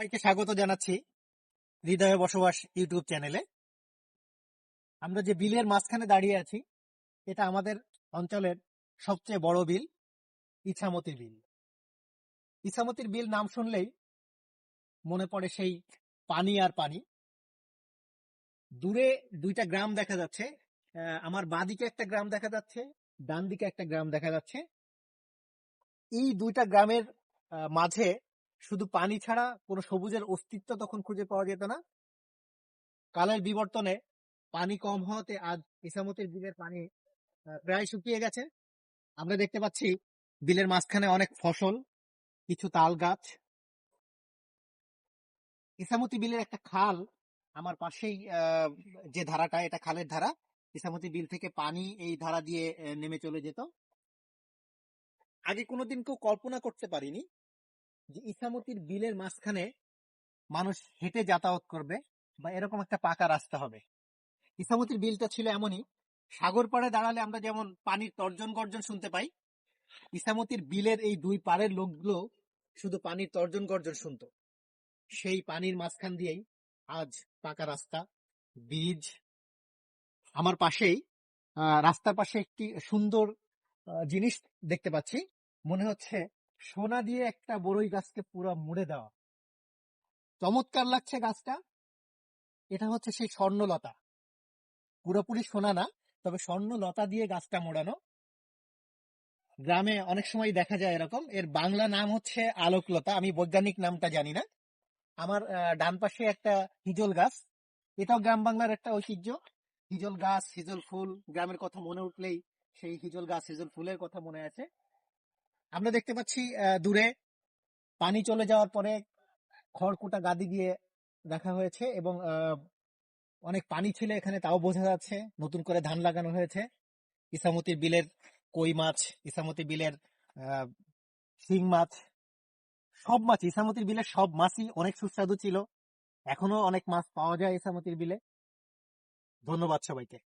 সবাইকে স্বাগত জানাচ্ছি হৃদয়ে বসবাস ইউটিউব চ্যানেলে। আমরা যে বিলের মাঝখানে দাঁড়িয়ে আছি, এটা আমাদের অঞ্চলের সবচেয়ে বড় বিল ইছামতির বিল। ইছামতির বিল নাম শুনলেই মনে পড়ে সেই পানি আর পানি। দূরে দুইটা গ্রাম দেখা যাচ্ছে আমার বাদিকে একটা গ্রাম দেখা যাচ্ছে ডান দিকে একটা গ্রাম দেখা যাচ্ছে। এই দুইটা গ্রামের মাঝে শুধু পানি ছাড়া কোনো সবুজের অস্তিত্ব তখন খুঁজে পাওয়া যেত না। কালের বিবর্তনে পানি কম হওয়াতে আজ ইসামতির বিলের পানি প্রায় শুকিয়ে গেছে। আমরা দেখতে পাচ্ছি বিলের মাঝখানে অনেক ফসল, কিছু তাল গাছ। ইসামতি বিলের একটা খাল আমার পাশেই যে ধারাটা, এটা খালের ধারা। ইসামতি বিল থেকে পানি এই ধারা দিয়ে নেমে চলে যেত। আগে কোনোদিন কেউ কল্পনা করতে পারিনি। যে ইসামতির বিলের মাঝখানে মানুষ হেঁটে যাতায়াত করবে বা এরকম একটা পাকা রাস্তা হবে। ইসামতির বিলটা ছিল এমনই, সাগর পাড়ে দাঁড়ালে আমরা যেমন পানির তর্জন গর্জন শুনতে পাই ইসামতির বিলের এই দুই পাড়ের লোকগুলো শুধু পানির তর্জন গর্জন শুনতো। সেই পানির মাঝখান দিয়েই আজ পাকা রাস্তা, ব্রিজ, আমার পাশেই রাস্তার পাশে একটি সুন্দর জিনিস দেখতে পাচ্ছি। মনে হচ্ছে সোনা দিয়ে একটা বড়ই গাছকে পুরো মুড়ে দেওয়া। চমৎকার লাগছে গাছটা। এটা হচ্ছে সেই স্বর্ণলতা। পুরোপুরি সোনা না, তবে স্বর্ণলতা দিয়ে গাছটা মোড়ানো। গ্রামে অনেক সময় দেখা যায় এরকম। এর বাংলা নাম হচ্ছে আলোকলতা। আমি বৈজ্ঞানিক নামটা জানি না। আমার ডান পাশে একটা হিজল গাছ। এটাও গ্রাম বাংলার একটা ঐতিহ্য। হিজল গাছ, হিজল ফুল, গ্রামের কথা মনে উঠলেই সেই হিজল গাছ, হিজল ফুলের কথা মনে আছে। আমরা দেখতে পাচ্ছি দূরে পানি চলে যাওয়ার পরে খড়কুটা গাদি দিয়ে রাখা হয়েছে এবং অনেক পানি ছিল এখানে, তাও বোঝা যাচ্ছে। নতুন করে ধান লাগানো হয়েছে। ইসামতি বিলের কই মাছ, ইসামতি বিলের শিং মাছ, সব মাছ ইসামতির বিলের সব মাছই অনেক সুস্বাদু ছিল। এখনও অনেক মাছ পাওয়া যায় ইসামতির বিলে। ধন্যবাদ সবাইকে।